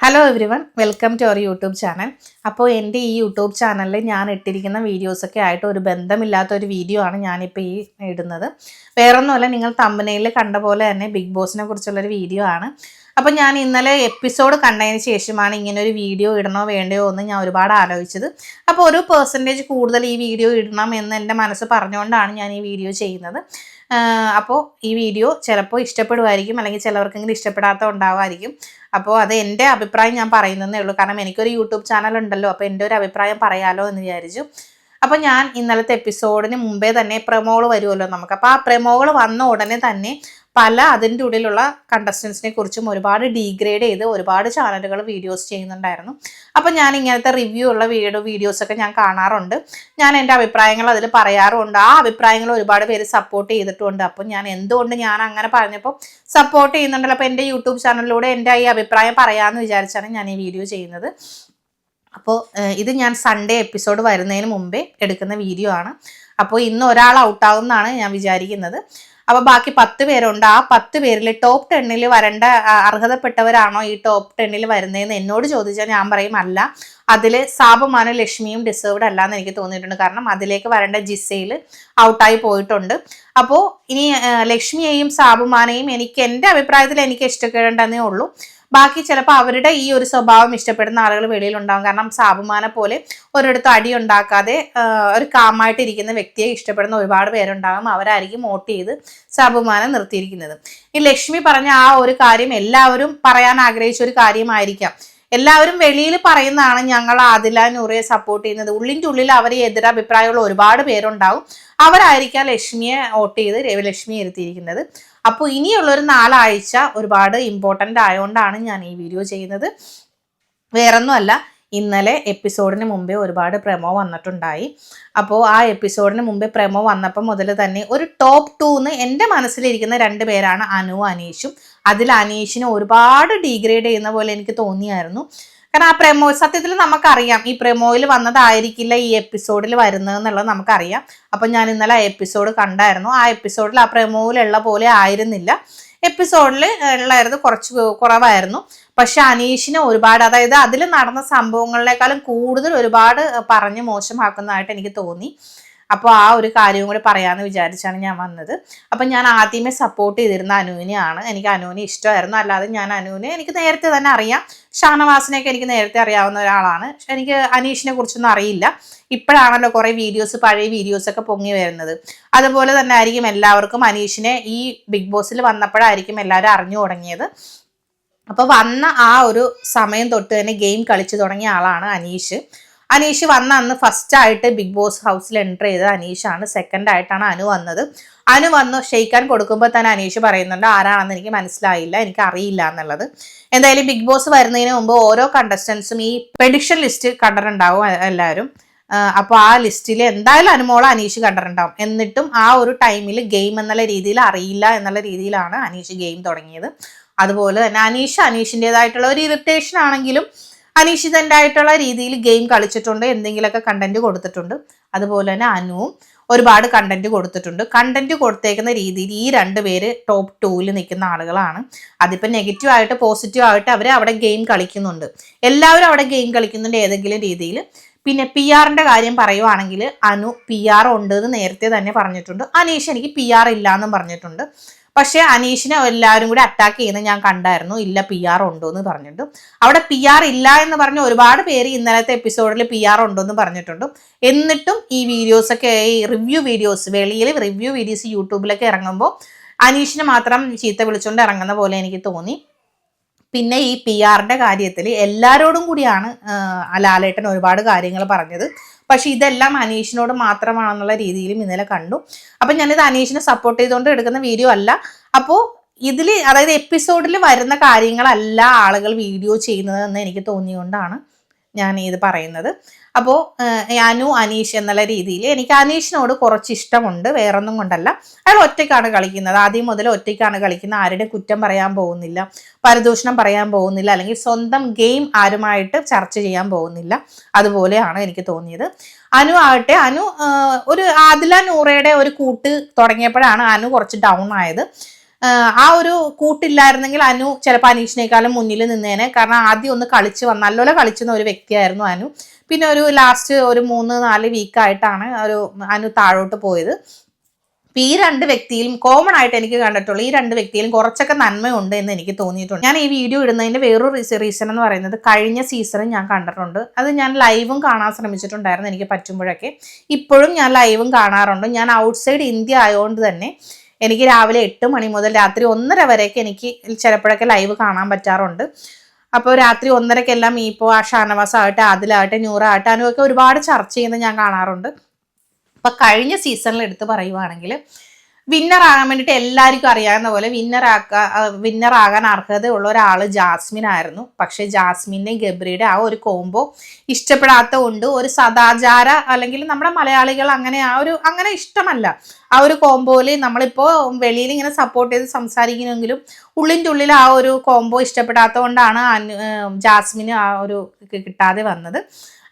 Hello everyone welcome to our YouTube channel അപ്പോൾ എന്റെ ഈ യൂട്യൂബ് ചാനലിൽ ഞാൻ ഇട്ടിരിക്കുന്ന വീഡിയോസൊക്കെ ആയിട്ട് ഒരു ബന്ധമില്ലാത്ത ഒരു വീഡിയോ ആണ് ഞാനിപ്പോൾ ഈ ഇടുന്നത്. വേറൊന്നുമല്ല നിങ്ങൾ തമ്പനയിൽ കണ്ട പോലെ തന്നെ ബിഗ് ബോസിനെ കുറിച്ചുള്ളൊരു വീഡിയോ ആണ്. അപ്പോൾ ഞാൻ ഇന്നലെ എപ്പിസോഡ് കണ്ടതിന് ശേഷമാണ് ഇങ്ങനെ ഒരു വീഡിയോ ഇടണോ വേണ്ടയോ എന്ന് ഞാൻ ഒരുപാട് ആലോചിച്ചത്. അപ്പോൾ ഒരു പെർസെന്റേജ് കൂടുതൽ ഈ വീഡിയോ ഇടണം എന്ന് എന്റെ മനസ്സ് പറഞ്ഞുകൊണ്ടാണ് ഞാൻ ഈ വീഡിയോ ചെയ്യുന്നത്. അപ്പോൾ ഈ വീഡിയോ ചിലപ്പോൾ ഇഷ്ടപ്പെടുമായിരിക്കും അല്ലെങ്കിൽ ചിലവർക്കെങ്കിലും ഇഷ്ടപ്പെടാത്ത ഉണ്ടാവുമായിരിക്കും അപ്പോൾ അത് എന്റെ അഭിപ്രായം ഞാൻ പറയുന്നതേ ഉള്ളൂ. കാരണം എനിക്കൊരു യൂട്യൂബ് ചാനൽ ഉണ്ടല്ലോ അപ്പോൾ എന്റെ ഒരു അഭിപ്രായം പറയാലോ എന്ന് വിചാരിച്ചു. അപ്പോൾ ഞാൻ ഇന്നലത്തെ എപ്പിസോഡിന് മുമ്പേ തന്നെ പ്രമോകൾ വരുമല്ലോ നമുക്ക്. അപ്പോൾ ആ പ്രമോകൾ വന്ന ഉടനെ തന്നെ പല അതിന്റെ ഉള്ളിലുള്ള കണ്ടസ്റ്റൻസിനെ കുറിച്ചും ഒരുപാട് ഡീഗ്രേഡ് ചെയ്ത് ഒരുപാട് ചാനലുകൾ വീഡിയോസ് ചെയ്യുന്നുണ്ടായിരുന്നു. അപ്പോൾ ഞാൻ ഇങ്ങനത്തെ റിവ്യൂ ഉള്ള വീഡിയോ വീഡിയോസൊക്കെ ഞാൻ കാണാറുണ്ട്. ഞാൻ എന്റെ അഭിപ്രായങ്ങൾ അതിൽ പറയാറുണ്ട്. ആ അഭിപ്രായങ്ങൾ ഒരുപാട് പേര് സപ്പോർട്ട് ചെയ്തിട്ടുണ്ട്. അപ്പോൾ ഞാൻ എന്തുകൊണ്ട് ഞാൻ അങ്ങനെ പറഞ്ഞപ്പോൾ സപ്പോർട്ട് ചെയ്യുന്നുണ്ടല്ലോ. അപ്പോൾ എന്റെ യൂട്യൂബ് ചാനലിലൂടെ എന്റെ ഈ അഭിപ്രായം പറയാമെന്ന് വിചാരിച്ചാണ് ഞാൻ ഈ വീഡിയോ ചെയ്യുന്നത്. അപ്പോൾ ഇത് ഞാൻ സൺഡേ എപ്പിസോഡ് വരുന്നതിന് മുമ്പേ എടുക്കുന്ന വീഡിയോ ആണ്. അപ്പോൾ ഇന്ന് ഒരാൾ ഔട്ടാകും എന്നാണ് ഞാൻ വിചാരിക്കുന്നത്. അപ്പോൾ ബാക്കി പത്ത് പേരുണ്ട്. ആ പത്ത് പേരിൽ ടോപ്പ് ടെന്നിൽ വരേണ്ട അർഹതപ്പെട്ടവരാണോ ഈ ടോപ്പ് ടെന്നിൽ വരുന്നതെന്ന് എന്നോട് ചോദിച്ചാൽ ഞാൻ പറയും അല്ല. അതിൽ സാബുമാനും ലക്ഷ്മിയും ഡിസേർവ്ഡ് അല്ല എന്ന് എനിക്ക് തോന്നിയിട്ടുണ്ട്. കാരണം അതിലേക്ക് വരേണ്ട ജിസയിൽ ഔട്ടായി പോയിട്ടുണ്ട്. അപ്പോൾ ഇനി ലക്ഷ്മിയെയും സാബുമാനെയും എനിക്ക് എന്റെ അഭിപ്രായത്തിൽ എനിക്ക് ഇഷ്ടപ്പെടേണ്ടതേ ഉള്ളൂ. ബാക്കി ചിലപ്പോൾ അവരുടെ ഈ ഒരു സ്വഭാവം ഇഷ്ടപ്പെടുന്ന ആളുകൾ വെളിയിൽ ഉണ്ടാകും കാരണം സാബുമാനെ പോലെ ഒരിടത്ത് അടി ഉണ്ടാക്കാതെ ഒരു കാമായിട്ട് ഇരിക്കുന്ന വ്യക്തിയെ ഇഷ്ടപ്പെടുന്ന ഒരുപാട് പേരുണ്ടാകും അവരായിരിക്കും വോട്ട് ചെയ്ത് സാബുമാനെ നിർത്തിയിരിക്കുന്നത്. ഈ ലക്ഷ്മി പറഞ്ഞ ആ ഒരു കാര്യം എല്ലാവരും പറയാൻ ആഗ്രഹിച്ച ഒരു കാര്യമായിരിക്കാം. എല്ലാവരും വെളിയിൽ പറയുന്നതാണ് ഞങ്ങൾ ആദില നൂറയെ സപ്പോർട്ട് ചെയ്യുന്നത്. ഉള്ളിന്റെ ഉള്ളിൽ അവരെ എതിരഭിപ്രായമുള്ള ഒരുപാട് പേരുണ്ടാവും. അവരായിരിക്കാം ലക്ഷ്മിയെ വോട്ട് ചെയ്ത് ലക്ഷ്മിയെ ഇരുത്തിയിരിക്കുന്നത്. അപ്പോൾ ഇനിയുള്ള ഒരു നാലാഴ്ച ഒരുപാട് ഇമ്പോർട്ടന്റ് ആയതുകൊണ്ടാണ് ഞാൻ ഈ വീഡിയോ ചെയ്യുന്നത്. വേറൊന്നുമല്ല ഇന്നലെ എപ്പിസോഡിന് മുമ്പേ ഒരുപാട് പ്രമോ വന്നിട്ടുണ്ടായി. അപ്പോൾ ആ എപ്പിസോഡിന് മുമ്പേ പ്രമോ വന്നപ്പോൾ മുതൽ തന്നെ ഒരു ടോപ്പ് ടൂന്ന് എന്റെ മനസ്സിലിരിക്കുന്ന രണ്ട് പേരാണ് അനു അനീഷും. അതിൽ അനീഷിനെ ഒരുപാട് ഡീഗ്രേഡ് ചെയ്യുന്ന പോലെ എനിക്ക് തോന്നിയായിരുന്നു. കാരണം ആ പ്രമോ സത്യത്തിൽ നമുക്കറിയാം ഈ പ്രമോയിൽ വന്നതായിരിക്കില്ല ഈ എപ്പിസോഡിൽ വരുന്നത് എന്നുള്ളത് നമുക്കറിയാം. അപ്പം ഞാൻ ഇന്നലെ ആ എപ്പിസോഡ് കണ്ടായിരുന്നു. ആ എപ്പിസോഡിൽ ആ പ്രമോയിലുള്ള പോലെ ആയിരുന്നില്ല. എപ്പിസോഡിൽ ഉള്ളായിരുന്നു കുറച്ച് കുറവായിരുന്നു. പക്ഷെ അനീഷിനെ ഒരുപാട് അതായത് അതിൽ നടന്ന സംഭവങ്ങളിലേക്കാളും കൂടുതൽ ഒരുപാട് പറഞ്ഞ് മോശമാക്കുന്നതായിട്ട് എനിക്ക് തോന്നി. അപ്പോൾ ആ ഒരു കാര്യവും കൂടി പറയാമെന്ന് വിചാരിച്ചാണ് ഞാൻ വന്നത്. അപ്പം ഞാൻ ആദ്യമേ സപ്പോർട്ട് ചെയ്തിരുന്ന അനുവിനെയാണ്. എനിക്ക് അനുവിനെ ഇഷ്ടമായിരുന്നു. അല്ലാതെ ഞാൻ അനുവിനെ എനിക്ക് നേരത്തെ തന്നെ അറിയാം. ഷാനവാസിനെയൊക്കെ എനിക്ക് നേരത്തെ അറിയാവുന്ന ഒരാളാണ്. എനിക്ക് അനീഷിനെ കുറിച്ചൊന്നും അറിയില്ല. ഇപ്പോഴാണല്ലോ കുറേ വീഡിയോസ് പഴയ വീഡിയോസൊക്കെ പൊങ്ങി വരുന്നത്. അതുപോലെ തന്നെ ആയിരിക്കും എല്ലാവർക്കും അനീഷിനെ ഈ ബിഗ് ബോസിൽ വന്നപ്പോഴായിരിക്കും എല്ലാവരും അറിഞ്ഞു തുടങ്ങിയത്. അപ്പോൾ വന്ന ആ ഒരു സമയം തൊട്ട് തന്നെ ഗെയിം കളിച്ചു തുടങ്ങിയ ആളാണ് അനീഷ്. അനീഷ് വന്ന അന്ന് ഫസ്റ്റ് ആയിട്ട് ബിഗ് ബോസ് ഹൗസിൽ എന്റർ ചെയ്തത് അനീഷാണ്. സെക്കൻഡ് ആയിട്ടാണ് അനു വന്നത്. അനു വന്നു ഷെയ്ക്കാൻ കൊടുക്കുമ്പോൾ തന്നെ അനീഷ് പറയുന്നുണ്ട് ആരാണെന്ന് എനിക്ക് മനസ്സിലായില്ല എനിക്ക് അറിയില്ല എന്നുള്ളത്. എന്തായാലും ബിഗ് ബോസ് വരുന്നതിന് മുമ്പ് ഓരോ കണ്ടസ്റ്റൻസും ഈ പ്രഡിക്ഷൻ ലിസ്റ്റ് കണ്ടിട്ടുണ്ടാവും എല്ലാവരും. അപ്പോൾ ആ ലിസ്റ്റിൽ എന്തായാലും അനുമോള അനീഷ് കണ്ടിട്ടുണ്ടാവും. എന്നിട്ടും ആ ഒരു ടൈമിൽ ഗെയിം എന്നുള്ള രീതിയിൽ അറിയില്ല എന്നുള്ള രീതിയിലാണ് അനീഷ് ഗെയിം തുടങ്ങിയത്. അതുപോലെ തന്നെ അനീഷ് അനീഷിന്റെതായിട്ടുള്ള ഒരു ഇറിറ്റേഷൻ ആണെങ്കിലും അനീഷിതന്റെ ആയിട്ടുള്ള രീതിയിൽ ഗെയിം കളിച്ചിട്ടുണ്ട് എന്തെങ്കിലുമൊക്കെ കണ്ടന്റ് കൊടുത്തിട്ടുണ്ട്. അതുപോലെ തന്നെ അനുവും ഒരുപാട് കണ്ടന്റ് കൊടുത്തിട്ടുണ്ട്. കണ്ടന്റ് കൊടുത്തേക്കുന്ന രീതിയിൽ ഈ രണ്ട് പേര് ടോപ്പ് ടൂവിൽ നിൽക്കുന്ന ആളുകളാണ്. അതിപ്പോൾ നെഗറ്റീവ് ആയിട്ട് പോസിറ്റീവ് ആയിട്ട് അവർ അവിടെ ഗെയിം കളിക്കുന്നുണ്ട്. എല്ലാവരും അവിടെ ഗെയിം കളിക്കുന്നുണ്ട് ഏതെങ്കിലും രീതിയിൽ. പിന്നെ പി ആറിന്റെ കാര്യം പറയുവാണെങ്കിൽ അനു പി ആർ ഉണ്ട് എന്ന് നേരത്തെ തന്നെ പറഞ്ഞിട്ടുണ്ട്. അനീഷ് എനിക്ക് പി ആർ ഇല്ല എന്നും പറഞ്ഞിട്ടുണ്ട്. പക്ഷേ അനീഷിനെ എല്ലാവരും കൂടി അറ്റാക്ക് ചെയ്യുന്നത് ഞാൻ കണ്ടായിരുന്നു. ഇല്ല പി ആർ ഉണ്ടോ എന്ന് പറഞ്ഞിട്ട്. അവിടെ പി ആർ ഇല്ല എന്ന് പറഞ്ഞ ഒരുപാട് പേര് ഇന്നലത്തെ എപ്പിസോഡിൽ പി ആർ ഉണ്ടോ എന്ന് പറഞ്ഞിട്ടുണ്ട്. എന്നിട്ടും ഈ വീഡിയോസൊക്കെ ഈ റിവ്യൂ വീഡിയോസ് വെളിയിൽ റിവ്യൂ വീഡിയോസ് യൂട്യൂബിലൊക്കെ ഇറങ്ങുമ്പോൾ അനീഷിനെ മാത്രം ചീത്ത വിളിച്ചുകൊണ്ട് ഇറങ്ങുന്ന പോലെ എനിക്ക് തോന്നി. പിന്നെ ഈ പി ആറിന്റെ കാര്യത്തിൽ എല്ലാവരോടും കൂടിയാണ് ലാലേട്ടൻ ഒരുപാട് കാര്യങ്ങൾ പറഞ്ഞത്. പക്ഷെ ഇതെല്ലാം അനീഷിനോട് മാത്രമാണെന്നുള്ള രീതിയിലും ഇന്നലെ കണ്ടു. അപ്പം ഞാനിത് അനീഷിനെ സപ്പോർട്ട് ചെയ്തുകൊണ്ട് എടുക്കുന്ന വീഡിയോ അല്ല. അപ്പോൾ ഇതിൽ അതായത് എപ്പിസോഡിൽ വരുന്ന കാര്യങ്ങളല്ല ആളുകൾ വീഡിയോ ചെയ്യുന്നതെന്ന് എനിക്ക് തോന്നിയുകൊണ്ടാണ് ഞാൻ ഇത് പറയുന്നത്. അപ്പോൾ അനു അനീഷ് എന്നുള്ള രീതിയിൽ എനിക്ക് അനീഷിനോട് കുറച്ച് ഇഷ്ടമുണ്ട് വേറൊന്നും കൊണ്ടല്ല. അയാൾ ഒറ്റയ്ക്കാണ് കളിക്കുന്നത്. ആദ്യം മുതൽ ഒറ്റയ്ക്കാണ് കളിക്കുന്നത്. ആരുടെ കുറ്റം പറയാൻ പോകുന്നില്ല. പരദൂഷണം പറയാൻ പോകുന്നില്ല. അല്ലെങ്കിൽ സ്വന്തം ഗെയിം ആരുമായിട്ട് ചർച്ച ചെയ്യാൻ പോകുന്നില്ല. അതുപോലെയാണ് എനിക്ക് തോന്നിയത്. അനു ആകട്ടെ അനു ഒരു ആദില നൂറയുടെ ഒരു കൂട്ട് തുടങ്ങിയപ്പോഴാണ് അനു കുറച്ച് ഡൗൺ ആയത്. ആ ഒരു കൂട്ടില്ലായിരുന്നെങ്കിൽ അനു ചിലപ്പോൾ അനീഷിനേക്കാളും മുന്നിൽ നിന്നേനെ. കാരണം ആദ്യം ഒന്ന് കളിച്ച് വന്ന നല്ലപോലെ കളിച്ചുന്ന ഒരു വ്യക്തിയായിരുന്നു അനു. പിന്നെ ഒരു ലാസ്റ്റ് ഒരു മൂന്ന് നാല് വീക്കായിട്ടാണ് ഒരു അനു താഴോട്ട് പോയത്. അപ്പൊ ഈ രണ്ട് വ്യക്തിയിലും കോമൺ ആയിട്ട് എനിക്ക് കണ്ടിട്ടുള്ളൂ ഈ രണ്ട് വ്യക്തിയിലും കുറച്ചൊക്കെ നന്മയുണ്ട് എന്ന് എനിക്ക് തോന്നിയിട്ടുണ്ട്. ഞാൻ ഈ വീഡിയോ ഇടുന്നതിന്റെ വേറൊരു റീസൺ എന്ന് പറയുന്നത് കഴിഞ്ഞ സീസണും ഞാൻ കണ്ടിട്ടുണ്ട്. അത് ഞാൻ ലൈവും കാണാൻ ശ്രമിച്ചിട്ടുണ്ടായിരുന്നു എനിക്ക് പറ്റുമ്പോഴൊക്കെ. ഇപ്പോഴും ഞാൻ ലൈവും കാണാറുണ്ട്. ഞാൻ ഔട്ട്സൈഡ് ഇന്ത്യ ആയതുകൊണ്ട് തന്നെ എനിക്ക് രാവിലെ എട്ട് മണി മുതൽ രാത്രി ഒന്നര വരെയൊക്കെ എനിക്ക് ചിലപ്പോഴൊക്കെ ലൈവ് കാണാൻ പറ്റാറുണ്ട്. അപ്പോൾ രാത്രി ഒന്നരക്കെല്ലാം ഇപ്പോൾ ആ ഷാനവാസ് ആകട്ടെ അതിലാകട്ടെ നൂറാകട്ടെ അതിനൊക്കെ ഒരുപാട് ചർച്ച ചെയ്യുന്നത് ഞാൻ കാണാറുണ്ട്. അപ്പം കഴിഞ്ഞ സീസണിൽ എടുത്ത് പറയുവാണെങ്കിൽ വിന്നർ ആകാൻ വേണ്ടിയിട്ട് എല്ലാവർക്കും അറിയാവുന്ന പോലെ വിന്നർ ആക്കാ വിന്നർ ആകാൻ അർഹതയുള്ള ഒരാൾ ജാസ്മിൻ ആയിരുന്നു. പക്ഷേ ജാസ്മിന്റെയും ഗബ്രിയുടെ ആ ഒരു കോംബോ ഇഷ്ടപ്പെടാത്ത കൊണ്ട് ഒരു സദാചാര അല്ലെങ്കിൽ നമ്മുടെ മലയാളികൾ അങ്ങനെ ആ ഒരു അങ്ങനെ ഇഷ്ടമല്ല. ആ ഒരു കോംബോയിൽ നമ്മളിപ്പോൾ വെളിയിൽ ഇങ്ങനെ സപ്പോർട്ട് ചെയ്ത് സംസാരിക്കുന്നെങ്കിലും ഉള്ളിന്റെ ഉള്ളിൽ ആ ഒരു കോംബോ ഇഷ്ടപ്പെടാത്ത കൊണ്ടാണ് ജാസ്മിന് ആ ഒരു കിട്ടാതെ വന്നത്.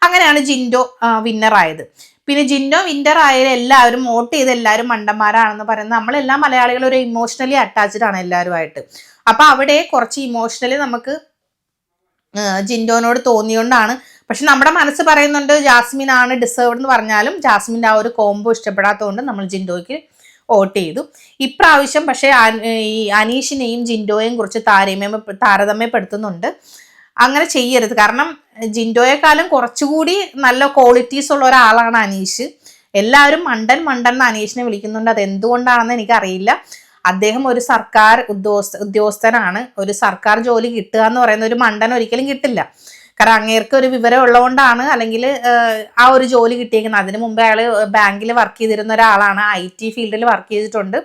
അങ്ങനെയാണ് ജിൻഡോ വിന്നറായത് പിന്നെ ജിന്നോ വിന്റർ ആയാലും എല്ലാവരും വോട്ട് ചെയ്ത് എല്ലാവരും മണ്ടന്മാരാണെന്ന് പറയുന്നത് നമ്മളെല്ലാം മലയാളികൾ ഒരു ഇമോഷണലി അറ്റാച്ച്ഡ് ആണ് എല്ലാവരുമായിട്ട്. അപ്പൊ അവിടെ കുറച്ച് ഇമോഷണലി നമുക്ക് ജിൻഡോനോട് തോന്നിയോണ്ടാണ്. പക്ഷെ നമ്മുടെ മനസ്സ് പറയുന്നുണ്ട് ജാസ്മിൻ ആണ് ഡിസേർവ് എന്ന് പറഞ്ഞാലും ജാസ്മിന്റെ ആ ഒരു കോംബോ ഇഷ്ടപ്പെടാത്തതുകൊണ്ട് നമ്മൾ ജിൻഡോയ്ക്ക് വോട്ട് ചെയ്തു. ഇപ്രാവശ്യം പക്ഷേ ഈ അനീഷിനെയും ജിൻഡോയെയും കുറിച്ച് താരതമ്യ താരതമ്യപ്പെടുത്തുന്നുണ്ട്. അങ്ങനെ ചെയ്യരുത്. കാരണം ജിൻഡോയെക്കാളും കുറച്ചുകൂടി നല്ല ക്വാളിറ്റീസ് ഉള്ള ഒരാളാണ് അനീഷ്. എല്ലാവരും മണ്ടൻ മണ്ടൻ എന്ന് അനീഷിനെ വിളിക്കുന്നുണ്ട്. അത് എന്തുകൊണ്ടാണെന്ന് എനിക്കറിയില്ല. അദ്ദേഹം ഒരു സർക്കാർ ഉദ്യോഗസ്ഥ ഉദ്യോഗസ്ഥനാണ്. ഒരു സർക്കാർ ജോലി കിട്ടുക എന്ന് പറയുന്ന ഒരു മണ്ടൻ ഒരിക്കലും കിട്ടില്ല. കാരണം അങ്ങേർക്ക് ഒരു വിവരം ഉള്ളതുകൊണ്ടാണ് അല്ലെങ്കിൽ ആ ഒരു ജോലി കിട്ടിയേക്കുന്നത്. അതിനു മുമ്പേ അയാൾ ബാങ്കിൽ വർക്ക് ചെയ്തിരുന്ന ഒരാളാണ്. ഐ ടി ഫീൽഡിൽ വർക്ക് ചെയ്തിട്ടുണ്ട്.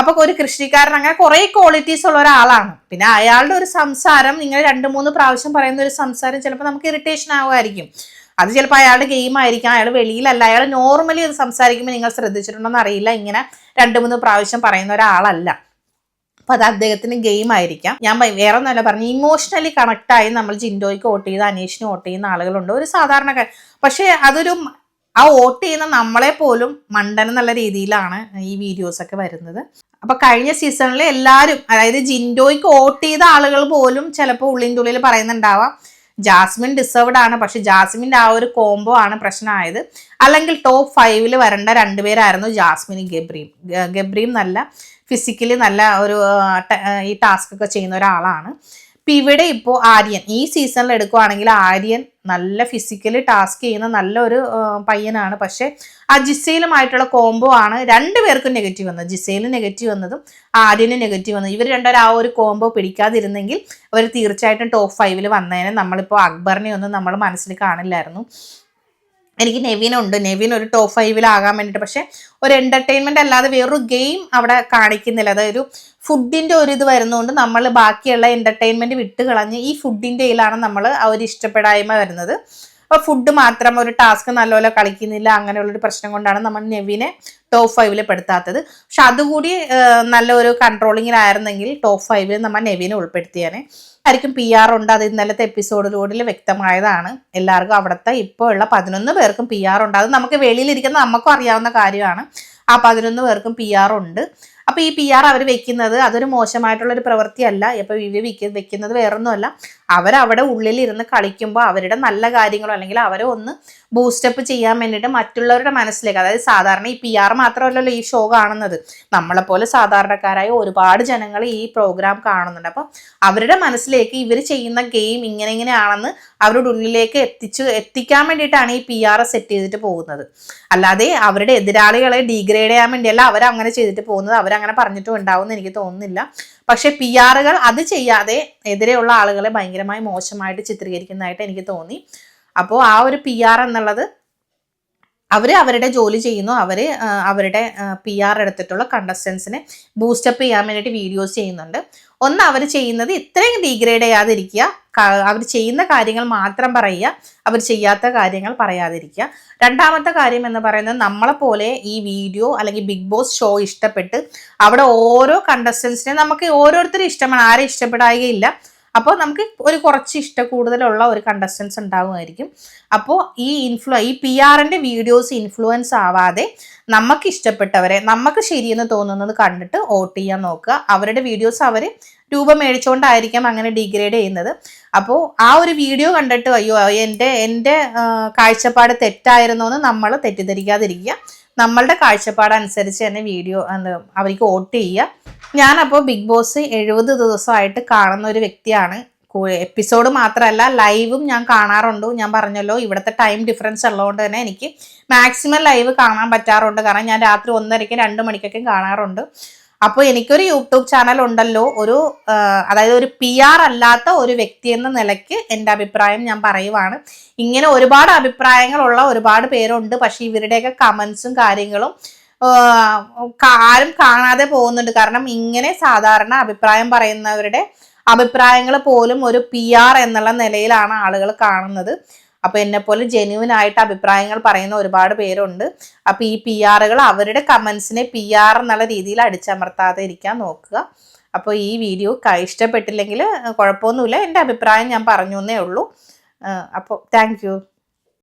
അപ്പൊ ഒരു കൃഷിക്കാരൻ അങ്ങനെ കുറെ ക്വാളിറ്റീസ് ഉള്ള ഒരാളാണ്. പിന്നെ അയാളുടെ ഒരു സംസാരം നിങ്ങൾ രണ്ട് മൂന്ന് പ്രാവശ്യം പറയുന്ന ഒരു സംസാരം ചിലപ്പോൾ നമുക്ക് ഇറിറ്റേഷൻ ആവുമായിരിക്കും. അത് ചിലപ്പോൾ അയാളുടെ ഗെയിം ആയിരിക്കാം. അയാൾ വെളിയിലല്ല. അയാൾ നോർമലി അത് സംസാരിക്കുമ്പോൾ നിങ്ങൾ ശ്രദ്ധിച്ചിട്ടുണ്ടെന്ന് അറിയില്ല. ഇങ്ങനെ രണ്ട് മൂന്ന് പ്രാവശ്യം പറയുന്ന ഒരാളല്ല. അപ്പൊ അത് അദ്ദേഹത്തിന് ഗെയിം ആയിരിക്കാം. ഞാൻ വേറെ ഒന്നല്ല പറഞ്ഞു ഇമോഷണലി കണക്ട് ആയി നമ്മൾ ജിൻഡോയ്ക്ക് വോട്ട് ചെയ്ത് അനീഷിന് വോട്ട് ചെയ്യുന്ന ആളുകളുണ്ട്. ഒരു സാധാരണ പക്ഷേ അതൊരു ആ വോട്ട് ചെയ്യുന്ന നമ്മളെ പോലും മണ്ടൻ എന്നുള്ള രീതിയിലാണ് ഈ വീഡിയോസ് ഒക്കെ വരുന്നത്. അപ്പൊ കഴിഞ്ഞ സീസണിൽ എല്ലാവരും അതായത് ജിൻഡോയ്ക്ക് വോട്ട് ചെയ്ത ആളുകൾ പോലും ചിലപ്പോൾ ഉള്ളിന്റെ ഉള്ളിൽ പറയുന്നുണ്ടാവാം ജാസ്മിൻ ഡിസേർവ്ഡ് ആണ് പക്ഷെ ജാസ്മിന്റെ ആ ഒരു കോംബോ ആണ് പ്രശ്നമായത്. അല്ലെങ്കിൽ ടോപ്പ് ഫൈവിൽ വരേണ്ട രണ്ടുപേരായിരുന്നു ജാസ്മിനും ഗബ്രിയും. ഗബ്രിയും നല്ല ഫിസിക്കലി നല്ല ഒരു ഈ ടാസ്ക് ഒക്കെ ചെയ്യുന്ന ഒരാളാണ്. ഇപ്പം ഇവിടെ ഇപ്പോൾ ആര്യൻ ഈ സീസണിൽ എടുക്കുവാണെങ്കിൽ ആര്യൻ നല്ല ഫിസിക്കലി ടാസ്ക് ചെയ്യുന്ന നല്ലൊരു പയ്യനാണ്. പക്ഷേ ആ ജിസയിലുമായിട്ടുള്ള കോംബോ ആണ് രണ്ടുപേർക്കും നെഗറ്റീവ് വന്നത്. ജിസയിൽ നെഗറ്റീവ് വന്നതും ആര്യന് നെഗറ്റീവ് വന്നതും. ഇവർ രണ്ടുപേരും ആ ഒരു കോംബോ പിടിക്കാതിരുന്നെങ്കിൽ അവർ തീർച്ചയായിട്ടും ടോപ്പ് ഫൈവിൽ വന്നതിന് നമ്മളിപ്പോൾ അക്ബറിനെ ഒന്നും നമ്മൾ മനസ്സിൽ കാണില്ലായിരുന്നു. എനിക്ക് നെവിൻ ഉണ്ട് നെവിൻ ഒരു ടോപ്പ് ഫൈവിലാകാൻ വേണ്ടിയിട്ട്. പക്ഷെ ഒരു എന്റർടൈൻമെന്റ് അല്ലാതെ വേറൊരു ഗെയിം അവിടെ കാണിക്കുന്നില്ല. അതായത് ഫുഡിന്റെ ഒരു ഇത് വരുന്നതുകൊണ്ട് നമ്മൾ ബാക്കിയുള്ള എന്റർടൈൻമെന്റ് വിട്ട് കളഞ്ഞ് ഈ ഫുഡിന്റെ ഇതിലാണ് നമ്മൾ ആ ഒരു ഇഷ്ടപ്പെടായ്മ വരുന്നത്. അപ്പോൾ ഫുഡ് മാത്രം ഒരു ടാസ്ക് നല്ലപോലെ കളിക്കുന്നില്ല അങ്ങനെയുള്ളൊരു പ്രശ്നം കൊണ്ടാണ് നമ്മൾ നെവിനെ ടോപ്പ് ഫൈവിൽ പെടുത്താത്തത്. പക്ഷെ അതുകൂടി നല്ലൊരു കൺട്രോളിങ്ങിലായിരുന്നെങ്കിൽ ടോപ്പ് ഫൈവിൽ നമ്മൾ നെവിനെ ഉൾപ്പെടുത്തിയാണ് ആയിരിക്കും പി ആർ ഉണ്ട് അത് ഇന്നലത്തെ എപ്പിസോഡിലൂടെ വ്യക്തമായതാണ്. എല്ലാവർക്കും അവിടുത്തെ ഇപ്പോൾ ഉള്ള പതിനൊന്ന് പേർക്കും പി ആർ ഉണ്ട്. അത് നമുക്ക് വെളിയിലിരിക്കുന്ന നമുക്കും അറിയാവുന്ന കാര്യമാണ്. ആ പതിനൊന്ന് പേർക്കും പി ആർ ഉണ്ട്. അപ്പോൾ ഈ പി ആർ അവർ വെക്കുന്നത് അതൊരു മോശമായിട്ടുള്ളൊരു പ്രവൃത്തിയല്ല. ഇപ്പോൾ ഇവർ വെക്കുന്നത് വേറൊന്നുമല്ല. അവരവിടെ ഉള്ളിലിരുന്ന് കളിക്കുമ്പോൾ അവരുടെ നല്ല കാര്യങ്ങളോ അല്ലെങ്കിൽ അവരെ ഒന്ന് ബൂസ്റ്റപ്പ് ചെയ്യാൻ വേണ്ടിയിട്ട് മറ്റുള്ളവരുടെ മനസ്സിലേക്ക് അതായത് സാധാരണ ഈ പി ആർ മാത്രമല്ലല്ലോ ഈ ഷോ കാണുന്നത്. നമ്മളെപ്പോലെ സാധാരണക്കാരായ ഒരുപാട് ജനങ്ങൾ ഈ പ്രോഗ്രാം കാണുന്നുണ്ട്. അപ്പം അവരുടെ മനസ്സിലേക്ക് ഇവർ ചെയ്യുന്ന ഗെയിം ഇങ്ങനെ ഇങ്ങനെയാണെന്ന് അവരുടെ ഉള്ളിലേക്ക് എത്തിച്ചു എത്തിക്കാൻ വേണ്ടിയിട്ടാണ് ഈ പി ആർ സെറ്റ് ചെയ്തിട്ട് പോകുന്നത്. അല്ലാതെ അവരുടെ എതിരാളികളെ ഡീഗ്രേഡ് ചെയ്യാൻ വേണ്ടിയല്ല അവരങ്ങനെ ചെയ്തിട്ട് പോകുന്നത്. അവരങ്ങനെ പറഞ്ഞിട്ടും ഉണ്ടാവും എനിക്ക് തോന്നുന്നില്ല. പക്ഷേ പി ആറുകൾ അത് ചെയ്യാതെ എതിരെയുള്ള ആളുകളെ ഭയങ്കരമായി മോശമായിട്ട് ചിത്രീകരിക്കുന്നതായിട്ട് എനിക്ക് തോന്നി. അപ്പോൾ ആ ഒരു പി ആർ എന്നുള്ളത് അവർ അവരുടെ ജോലി ചെയ്യുന്നു. അവർ അവരുടെ പി ആർ എടുത്തിട്ടുള്ള കണ്ടസ്റ്റൻസിനെ ബൂസ്റ്റപ്പ് ചെയ്യാൻ വേണ്ടിയിട്ട് വീഡിയോസ് ചെയ്യുന്നുണ്ട്. ഒന്ന് അവർ ചെയ്യുന്നത് ഇത്രയും ഡീഗ്രേഡ് ചെയ്യാതിരിക്കുക. അവർ ചെയ്യുന്ന കാര്യങ്ങൾ മാത്രം പറയുക. അവർ ചെയ്യാത്ത കാര്യങ്ങൾ പറയാതിരിക്കുക. രണ്ടാമത്തെ കാര്യം എന്ന് പറയുന്നത് നമ്മളെപ്പോലെ ഈ വീഡിയോ അല്ലെങ്കിൽ ബിഗ് ബോസ് ഷോ ഇഷ്ടപ്പെട്ട് അവിടെ ഓരോ കണ്ടസ്റ്റൻസിനെ നമുക്ക് ഓരോരുത്തരും ഇഷ്ടമാണ്. ആരെ ഇഷ്ടപ്പെടായികയില്ല അപ്പോൾ നമുക്ക് ഒരു കുറച്ച് ഇഷ്ട കൂടുതലുള്ള ഒരു കണ്ടസ്റ്റൻസ് ഉണ്ടാകുമായിരിക്കും അപ്പോൾ ഈ ഇൻഫ്ലു ഈ പി ആറിന്റെ വീഡിയോസ് ഇൻഫ്ലുവൻസ് ആവാതെ നമുക്ക് ഇഷ്ടപ്പെട്ടവരെ നമുക്ക് ശരിയെന്ന് തോന്നുന്നത് കണ്ടിട്ട് വോട്ട് ചെയ്യാൻ നോക്കുക. അവരുടെ വീഡിയോസ് അവർ രൂപ മേടിച്ചുകൊണ്ടായിരിക്കാം അങ്ങനെ ഡിഗ്രേഡ് ചെയ്യുന്നത്. അപ്പോൾ ആ ഒരു വീഡിയോ കണ്ടിട്ട് അയ്യോ എന്റെ എന്റെ കാഴ്ചപ്പാട് തെറ്റായിരുന്നു എന്ന് നമ്മൾ തെറ്റിദ്ധരിക്കാതിരിക്കുക. നമ്മളുടെ കാഴ്ചപ്പാടനുസരിച്ച് തന്നെ വീഡിയോ എന്താ അവർക്ക് വോട്ട് ചെയ്യുക. ഞാനപ്പോൾ ബിഗ് ബോസ് എഴുപത് ദിവസമായിട്ട് കാണുന്ന ഒരു വ്യക്തിയാണ്. എപ്പിസോഡ് മാത്രമല്ല ലൈവും ഞാൻ കാണാറുണ്ട്. ഞാൻ പറഞ്ഞല്ലോ ഇവിടുത്തെ ടൈം ഡിഫറൻസ് ഉള്ളതുകൊണ്ട് തന്നെ എനിക്ക് മാക്സിമം ലൈവ് കാണാൻ പറ്റാറുണ്ട്. കാരണം ഞാൻ രാത്രി ഒന്നരയ്ക്കും രണ്ട് മണിക്കൊക്കെ കാണാറുണ്ട്. അപ്പോൾ എനിക്കൊരു യൂട്യൂബ് ചാനൽ ഉണ്ടല്ലോ. ഒരു അതായത് ഒരു പി ആർ അല്ലാത്ത ഒരു വ്യക്തി എന്ന നിലയ്ക്ക് എന്റെ അഭിപ്രായം ഞാൻ പറയുവാണ്. ഇങ്ങനെ ഒരുപാട് അഭിപ്രായങ്ങളുള്ള ഒരുപാട് പേരുണ്ട്. പക്ഷേ ഇവരുടെയൊക്കെ കമൻസും കാര്യങ്ങളും ആരും കാണാതെ പോകുന്നുണ്ട്. കാരണം ഇങ്ങനെ സാധാരണ അഭിപ്രായം പറയുന്നവരുടെ അഭിപ്രായങ്ങൾ പോലും ഒരു പി ആർ എന്നുള്ള നിലയിലാണ് ആളുകൾ കാണുന്നത്. അപ്പൊ എന്നെപ്പോലെ പോലെ ജെന്യൂൻ ആയിട്ട് അഭിപ്രായങ്ങൾ പറയുന്ന ഒരുപാട് പേരുണ്ട്. അപ്പോൾ ഈ പി ആറുകൾ അവരുടെ കമൻസിനെ പി ആർ എന്നുള്ള രീതിയിൽ അടിച്ചമർത്താതെ ഇരിക്കാൻ നോക്കുക. അപ്പോൾ ഈ വീഡിയോ ഇഷ്ടപ്പെട്ടില്ലെങ്കിൽ കുഴപ്പമൊന്നുമില്ല. എന്റെ അഭിപ്രായം ഞാൻ പറഞ്ഞു എന്നേ ഉള്ളൂ അപ്പോൾ താങ്ക്